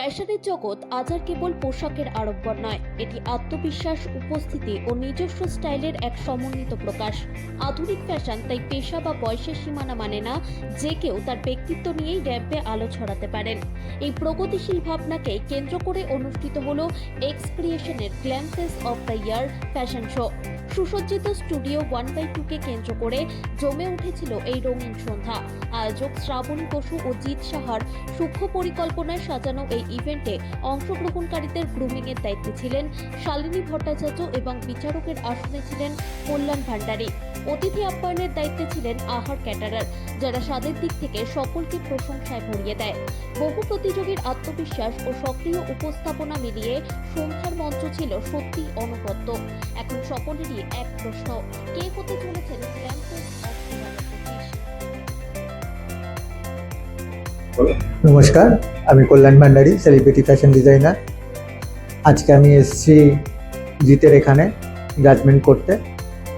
ফ্যাশনের জগৎ আজ আর কেবল পোশাকের আড়ম্বর নয়, এটি আত্মবিশ্বাস, উপস্থিতি ও নিজস্ব স্টাইলের এক সমন্বিত প্রকাশ। আধুনিক ফ্যাশন তাই পেশা বা বয়সের সীমানা মানে না, যে কেউ তার ব্যক্তিত্ব নিয়েই র্যাম্পে আলো ছড়াতে পারেন। এই প্রগতিশীল ভাবনাকে কেন্দ্র করে অনুষ্ঠিত হল X ক্রিয়েশনের glances of the year fashion show. সুসজ্জিত স্টুডিও ওয়ান বাই টুকে কেন্দ্র করে জমে উঠেছিল এই রঙিন সন্ধ্যা। আয়োজক শ্রাবণী বসু ও জিৎ সাহার সূক্ষ্ম পরিকল্পনায় সাজানো এই ইভেন্টে অংশগ্রহণকারীদের গ্রুমিং এর দায়িত্বে ছিলেন শালিনী ভট্টাচার্য এবং বিচারকের আসনে ছিলেন কল্যাণ ভান্ডারী। অতিথি আপ্যায়নের দায়িত্বে ছিলেন আহার ক্যাটারার, যারা স্বাদের দিক থেকে সকলকে প্রশংসায় ভরিয়ে দেয়। বহু প্রতিযোগীর আত্মবিশ্বাস ও সক্রিয় উপস্থাপনা মিলিয়ে সন্ধ্যার মঞ্চ ছিল সত্যি অনবদ্য এখন সকলেরই এক প্রশ্ন, কে হতে চলেছেন গ্র্যান্ড নমস্কার, আমি Kalyan Bhandari celebrity fashion designer আজকে আমি এসেছি জিতের এখানে জাজমেন্ট করতে।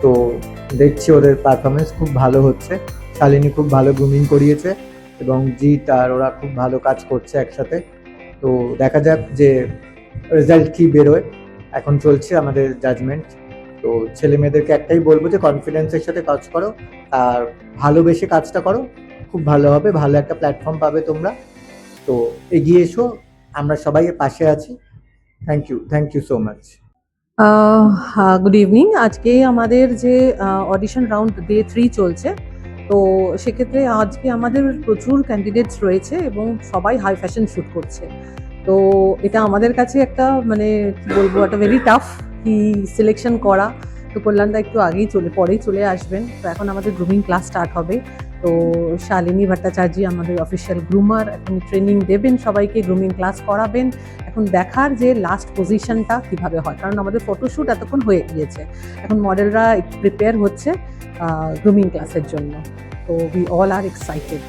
তো দেখছি ওদের পারফরমেন্স খুব ভালো হচ্ছে। শালিনী খুব ভালো গ্রুমিং করিয়েছে এবং জিত আর ওরা খুব ভালো কাজ করছে একসাথে। তো দেখা যাক যে রেজাল্ট কী বেরোয়। এখন চলছে আমাদের জাজমেন্ট তো ছেলে মেয়েদেরকে একটাই বলব যে কনফিডেন্সের সাথে কাজ করো, আর ভালোবেসে কাজটা করো। খুব ভালো হবে, ভালো একটা প্ল্যাটফর্ম পাবে তোমরা। তো এগিয়ে এসো, আমরা সবাই পাশে আছি। Thank you thank you so much good evening আজকে আমাদের যে অডিশন রাউন্ড ডে থ্রি চলছে, তো সেক্ষেত্রে আজকে আমাদের প্রচুর ক্যান্ডিডেটস রয়েছে এবং সবাই হাই ফ্যাশন শ্যুট করছে। তো এটা আমাদের কাছে একটা মানে বলব, একটা ভেরি টাফ কি সিলেকশন করা। তো কল্যাণদা একটু আগেই চলে, পরেই চলে আসবেন। তো এখন আমাদের গ্রুমিং ক্লাস স্টার্ট হবে। তো শালিনী ভট্টাচার্য আমাদের অফিসিয়াল গ্রুমার এখন ট্রেনিং দেবেন সবাইকে গ্রুমিং ক্লাস করাবেন। এখন দেখার যে লাস্ট পজিশনটা কীভাবে হয়, কারণ আমাদের ফটোশ্যুট এতক্ষণ হয়ে গিয়েছে। এখন মডেলরা প্রিপেয়ার হচ্ছে গ্রুমিং ক্লাসের জন্য। তো উই অল আর এক্সাইটেড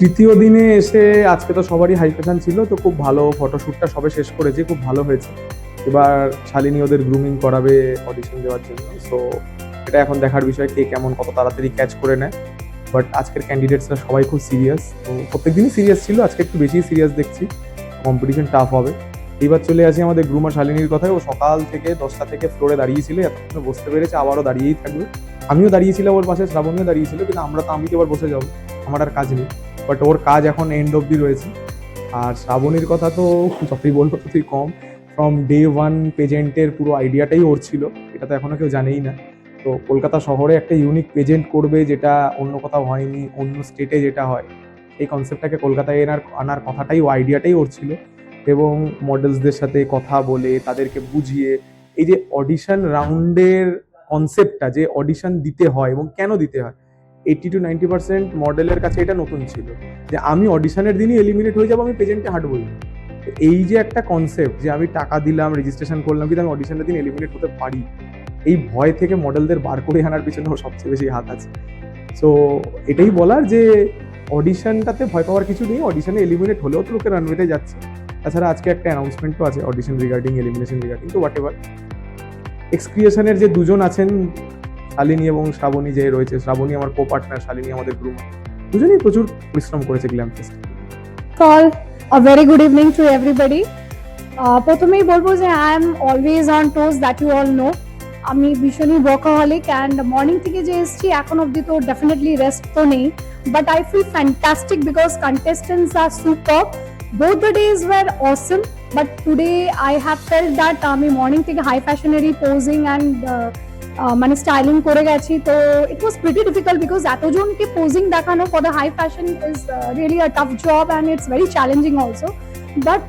তৃতীয় দিনে এসে আজকে তো সবারই হাই ফ্যাশন ছিল, তো খুব ভালো ফটোশ্যুটটা সবে শেষ করেছে, খুব ভালো হয়েছে। এবার শালিনী ওদের গ্রুমিং করাবে অডিশন দেওয়ার জন্য। সো এটা এখন দেখার বিষয় কে কেমন, কত তাড়াতাড়ি ক্যাচ করে নেয়। বাট আজকের ক্যান্ডিডেটসরা সবাই খুব সিরিয়াস তো প্রত্যেকদিনই সিরিয়াস ছিল, আজকে একটু বেশি সিরিয়াস দেখছি। কম্পিটিশন টাফ হবে। এইবার চলে আসি আমাদের গ্রুমার শালিনীর কথায়। ও সকাল থেকে দশটা থেকে ফ্লোরে দাঁড়িয়েছিল, এতক্ষণ বসতে পেরেছে, আবারও দাঁড়িয়েই থাকবে। আমিও দাঁড়িয়েছিলাম ওর পাশে, শ্রাবণীও দাঁড়িয়েছিল, কিন্তু আমরা তো আমি তো এবার বসে যাব। আমার আর কাজ নেই। বাট ওর কাজ এখন এন্ড অব্দি রয়েছে। আর শ্রাবণীর কথা তো যতই বলব, ততই কম। ফ্রম ডে ওয়ান পেজেন্টের পুরো আইডিয়াটাই ওর ছিল। এটা তো এখনও কেউ জানেই না। তো কলকাতা শহরে একটা ইউনিক পেজেন্ট করবে যেটা অন্য কোথাও হয়নি, অন্য স্টেটে যেটা হয়, এই কনসেপ্টটাকে কলকাতায় এনার আনার কথাটাই, ও আইডিয়াটাই ওর ছিল। এবং মডেলসদের সাথে কথা বলে, তাদেরকে বুঝিয়ে, এই যে অডিশন রাউন্ডের কনসেপ্টটা যে অডিশন দিতে হয় এবং কেন দিতে হয় এইটি টু নাইনটি পার্সেন্ট মডেলের কাছে এটা নতুন ছিল। যে আমি অডিশনের দিনই এলিমিনেট হয়ে যাব, আমি না। তো এই যে একটা কনসেপ্ট যে আমি টাকা দিলাম রেজিস্ট্রেশন করলাম, কিন্তু আমি অডিশনের দিন এলিমিনেট হতে পারি। এই ভয় থেকে মডেলদের বার করে আনার পিছনে ওর সবচেয়ে বেশি হাত আছে। সো এটাই বলার যে অডিশনটাতে ভয় পাওয়ার কিছু নেই অডিশনে এলিমিনেট হলেও তো লোকে রানওয়েতে যাচ্ছে। তাছাড়া আজকে একটা অ্যানাউন্সমেন্টও আছে অডিশন রিগার্ডিং এলিমিনেশন রিগার্ডিং তো হোয়াট এভার এক্সক্রিয়েশনের যে দুজন আছেন শালিনী এবং শ্রাবণী যে রয়েছে শ্রাবণী আমার কো পার্টনার শালিনী আমাদের গ্রুপ দুজনেই প্রচুর পরিশ্রম করেছে glam fest a very good evening to everybody. Uh, প্রথমেই বলব যে I am always on toes that you all know আমি ভীষণই ওয়ার্কাহলিক অ্যান্ড মর্নিং থেকে যে এসেছি, এখন অবধি তো ডেফিনেটলি রেস্ট তো নেই। But I feel fantastic because contestants are super both the days were awesome but today I have felt that আমি মর্নিং থেকে হাই ফ্যাশনারি পোজিং অ্যান্ড মানে স্টাইলিং করে গেছি। তো it was pretty difficult because এতজনকে posing দেখানো for the high fashion is really a tough job and it's very challenging also but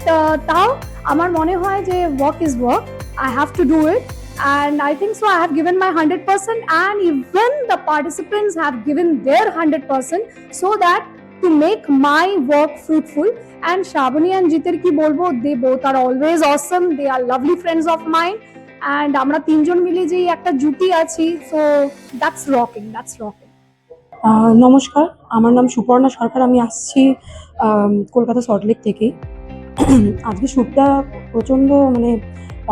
তাও আমার মনে হয় যে work is work I have to do it and I think so. I have given my 100%, and even the participants have given their 100% so that to make my work fruitful. And Shabani and Jitir ki bolbo, they both are always awesome. They are lovely friends of mine. And আমরা তিনজন মিলে যে একটা জুটি আছি so that's rocking that's rocking নমস্কার আমার নাম সুপর্ণা সরকার আমি আসছি কলকাতা সল্টলেক থেকে আজকে শ্যুটটা প্রচণ্ড মানে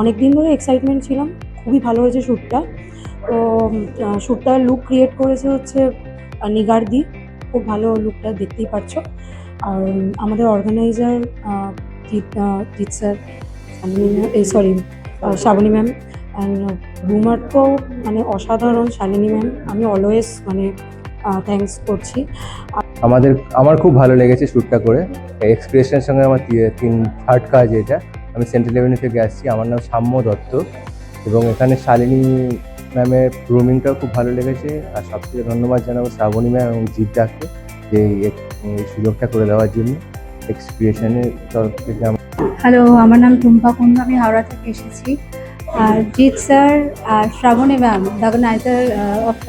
অনেক দিন ধরে এক্সাইটমেন্ট ছিলাম খুবই ভালো হয়েছে শ্যুটটা। তো শ্যুটটার লুক ক্রিয়েট করেছে হচ্ছে নিগার্দি। খুব ভালো লুকটা দেখতেই পাচ্ছ আর আমাদের অর্গানাইজার জিৎ স্যার এই সরি শ্রাবণী ম্যাম অ্যান্ড রুমার তো মানে অসাধারণ শালিনী ম্যাম। আমি অলওয়েজ মানে থ্যাঙ্কস করছি। আমাদের, আমার খুব ভালো লেগেছে শ্যুটটা করে। এক্সপ্রেশনের সঙ্গে আমার তিন থার্ড কাজ এটা। আমি সেন্ট্রাল এভিনিউ থেকে আসছি। আমার নাম সাম্য দত্ত। এবং এখানে শালিনী ম্যামের গ্রুমিংটাও খুব ভালো লেগেছে। আর সবথেকে ধন্যবাদ জানাব শ্রাবণী ম্যাম এবং জিদ্দাকে যে এই সুযোগটা করে দেওয়ার জন্য এক্সপ্রিয়েশনের তরফ থেকে হ্যালো আমার নাম টুম্পা কুন্ডু আমি হাওড়া থেকে এসেছি। আর Jeet sir R Shrabani ma'am the organiser of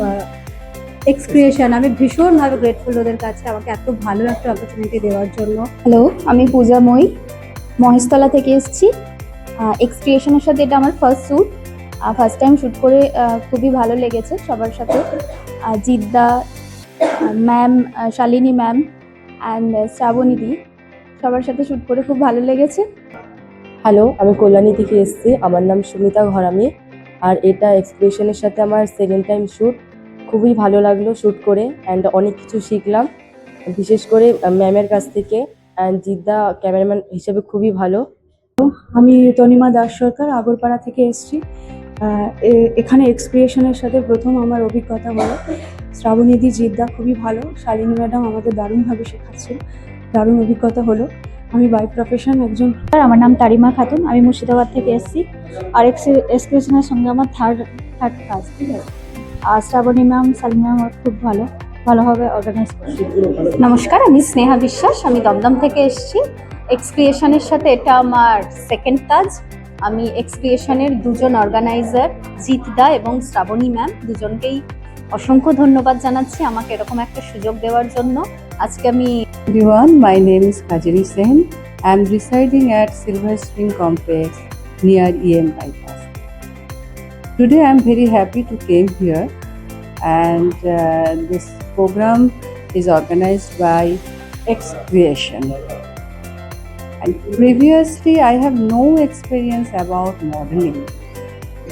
X creation আমি ভীষণভাবে গ্রেটফুল ওদের কাছে আমাকে এত ভালো একটা অপরচুনিটি দেওয়ার জন্য। হ্যালো আমি পূজা মই মহেশতলা থেকে এসেছি। এক্সক্রিয়েশনের সাথে এটা আমার first shoot first time shoot করে খুবই ভালো লেগেছে সবার সাথে। Jeddah ma'am Shalini ma'am and Shrabani দি সবার সাথে শ্যুট করে খুব ভালো লেগেছে। হ্যালো আমি কল্যাণী থেকে এসেছি। আমার নাম সুমিতা ঘরামি। আর এটা এক্সপ্রেশনের সাথে আমার সেকেন্ড টাইম শ্যুট খুবই ভালো লাগল শ্যুট করে অ্যান্ড অনেক কিছু শিখলাম। বিশেষ করে ম্যামের কাছ থেকে অ্যান্ড জিদ্দা ক্যামেরাম্যান হিসেবে খুবই ভালো। আমি তনিমা দাস সরকার আগরপাড়া থেকে এসেছি। এখানে এক্সক্রিয়েশনের সাথে প্রথম আমার অভিজ্ঞতা হলো। শ্রাবণীদি জিদ্দা খুবই ভালো। শালিনী ম্যাডাম আমাদের দারুণভাবে শেখাচ্ছেন। দারুণ অভিজ্ঞতা হলো। আমি বাই প্রফেশন একজন আমার নাম তারিমা খাতুন। আমি মুর্শিদাবাদ থেকে এসেছি। আর এক্স এক্সপ্রেশনের সঙ্গে আমার থার্ড থার্ড কাজ ঠিক আছে? আর শ্রাবণী ম্যাম, শালিনী ম্যাম আমার খুব ভালো। ভালোভাবে অর্গানাইজ করছে। নমস্কার, আমি স্নেহা বিশ্বাস। আমি দমদম থেকে এসেছি। এক্সক্রিয়েশনের সাথে এটা আমার সেকেন্ড কাজ আমি এক্সপ্রিয়েশনের দুজন অর্গানাইজার জিতদা এবং শ্রাবণী ম্যাম, দুজনকেই অসংখ্য ধন্যবাদ জানাচ্ছি আমাকে এরকম একটা সুযোগ দেওয়ার জন্য। আজকে আমি Riwan my name is Hazari Sen I am residing at silver string complex near EM bypass today I am very happy to came here and this programme is organised by X creation And previously I have no experience about modeling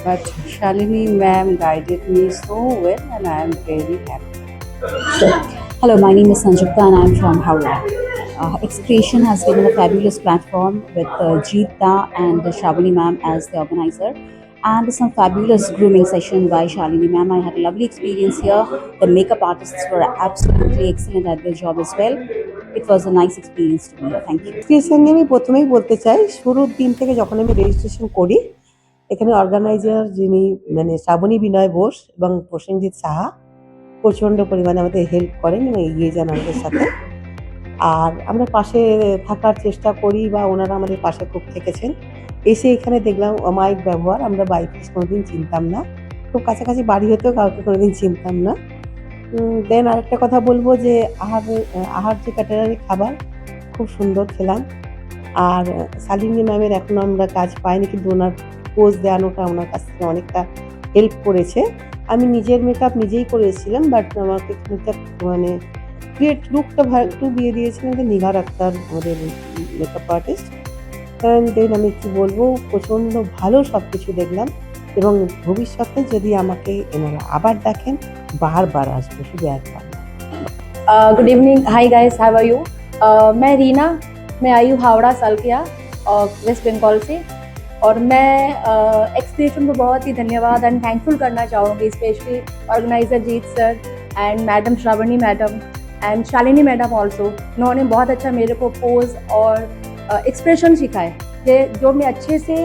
but Shalini ma'am guided me so well and I am very happy. Hello, my name is Sanjukta and I'm from Howrah. Uh, Excreation has given a fabulous platform with uh, Jeet Da and Shavani ma'am as the organizer. And some fabulous grooming session by Shalini ma'am. I had a lovely experience here. The makeup artists were absolutely excellent at their job as well. Was a nice experience to be here. Thank you. এর সঙ্গে আমি প্রথমেই বলতে চাই, শুরুর দিন থেকে যখন আমি রেজিস্ট্রেশন করি, এখানে অর্গানাইজার যিনি মানে শ্রাবণী বিনয় বোস এবং প্রসেনজিৎ সাহা প্রচণ্ড পরিমাণে আমাদের হেল্প করেন এবং এগিয়ে যান আমাদের সাথে আর আমরা পাশে থাকার চেষ্টা করি বা ওনারা আমাদের পাশে খুব থেকেছেন এসে এখানে দেখলাম, অমায়িক ব্যবহার, আমরা বাইক কোনোদিন চিনতাম না খুব কাছাকাছি বাড়ি হতেও কাউকে কোনোদিন চিনতাম না দেন আরেকটা কথা বলব যে আহার আহার যে ক্যাটারারি খাবার, খুব সুন্দর খেলাম। আর শালিনী ম্যামের এখনও আমরা কাজ পাইনি, কিন্তু ওনার পোজ দেওয়ানোটা ওনার কাছ থেকে অনেকটা হেল্প করেছে। আমি নিজের মেকআপ নিজেই করেছিলাম বাট আমাকে খানিকটা মানে ক্রিয়েট লুকটা একটু দিয়ে দিয়েছিলেন যে নিগার আক্তার আমাদের মেকআপ আর্টিস্ট দেন আমি কি বলব, প্রচণ্ড ভালো সব কিছু দেখলাম। এবং ভবিষ্যতে যদি আমাকে এনারা আবার দেখেন বারবার আসবো শুধু একবার না। Good evening hi guys how are you मैं रीना मैं आई हूँ हावड़ा सालकिया और वेस्ट बंगाल से और मैं एक्सक्रिएशन को बहुत ही धन्यवाद एंड थैंकफुल करना चाहूँगी specially organiser Jeet sir and madam Shravani madam and Shalini madam also उन्होंने बहुत अच्छा मेरे को पोज और एक्सप्रेशन सिखाए जे जो मैं अच्छे से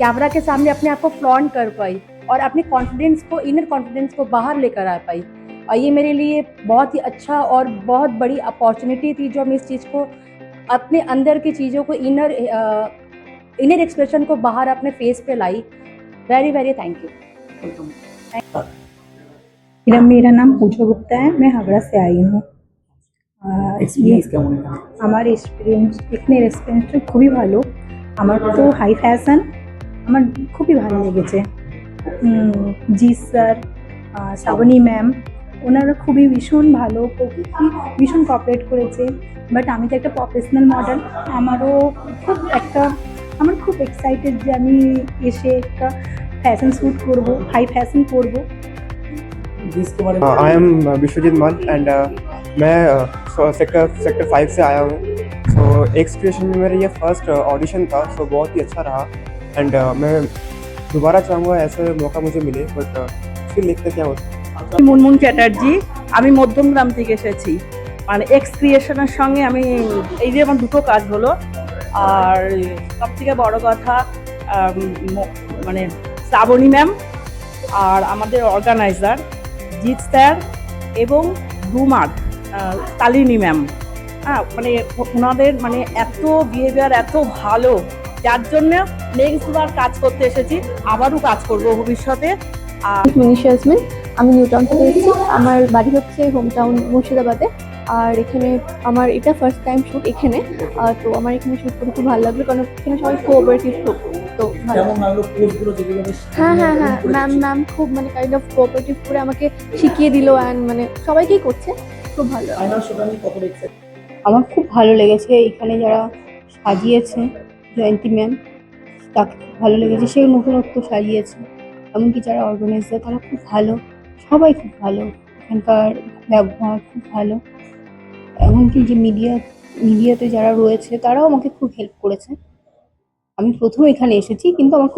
कैमरा के सामने अपने आप को फ्लॉन्ट कर पाई और अपने कॉन्फिडेंस को इनर कॉन्फिडेंस को बाहर लेकर आ पाई और ये मेरे लिए बहुत ही अच्छा और बहुत बड़ी अपॉर्चुनिटी थी जो मैं इस चीज़ को अपने अंदर की चीज़ों को इनर इनर एक्सप्रेशन को बाहर अपने फेस पे लाई वेरी वेरी थैंक यू मेरा मेरा नाम पूजा गुप्ता है मैं हावड़ा से आई हूँ আমার এক্সপিরিয়েন্স এখানের এক্সপিরিয়েন্সটা খুবই ভালো আমার তো হাই ফ্যাশন আমার খুবই ভালো লেগেছে উম, জি স্যার আহ, শ্রাবণী ম্যাম ওনারা খুবই ভীষণ ভালো খুবই ভীষণ কপারেট করেছে বাট আমি তো একটা প্রফেশনাল মডেল আমারও খুব একটা আমার খুব এক্সাইটেড যে আমি এসে একটা ফ্যাশন শ্যুট করব হাই ফ্যাশন করব आई एम विश्वजीत मान एंड मैं सेक्टर सेक्टर फाइव से आया हूँ तो एक्स क्रिएशन में मेरा ये फर्स्ट ऑडिशन था सो बहुत ही अच्छा रहा एंड मैं दोबारा चाहूँगा ऐसे मौका मुझे मिले बट फिर देखते क्या होता है মুনমুন চ্যাটার্জি আমি মধ্যমগ্রাম থেকে এসেছি মানে এক্স ক্রিয়েশনের সঙ্গে আমি এই যে আমার দুটো কাজ হলো আর সব থেকে বড় কথা আম, ম- মানে শ্রাবণী ম্যাম আর আমাদের অর্গানাইজার জিৎ স্যার এবং রুমার তালিনী ম্যাম হ্যাঁ মানে ও- ওনাদের মানে এত বিহেভিয়ার এত ভালো যার জন্য নেক্সট বার কাজ করতে এসেছি আবারও কাজ করব ভবিষ্যতে। আর মিনিশা আমি নিউ টাউন থেকে এসেছি। আমার বাড়ি হচ্ছে হোম টাউন মুর্শিদাবাদে। আর এখানে আমার এটা ফার্স্ট টাইম শ্যুট এখানে। তো আমার এখানে শ্যুট করে খুব ভালো লাগল কারণ এখানে সবাই কোঅপারেটিভ খুব তো ভালো। হ্যাঁ হ্যাঁ হ্যাঁ ম্যাম ম্যাম খুব মানে কাইন্ড অফ কোঅপারেটিভ করে আমাকে শিখিয়ে দিল অ্যান্ড মানে সবাইকেই করছে খুব ভালো। আমার খুব ভালো লেগেছে এখানে যারা সাজিয়েছে জয়ন্তী ম্যাম তাকে খুব ভালো লেগেছে। সেই নতুনত্ব সাজিয়েছে। এমনকি যারা অর্গানাইজার তারা খুব ভালো, সবাই খুব ভালো। এখানকার ব্যবহার খুব ভালো। এমনকি যে মিডিয়া মিডিয়াতে যারা রয়েছে, তারাও আমাকে খুব হেল্প করেছে। আমি প্রথম এখানে এসেছি, কিন্তু আমার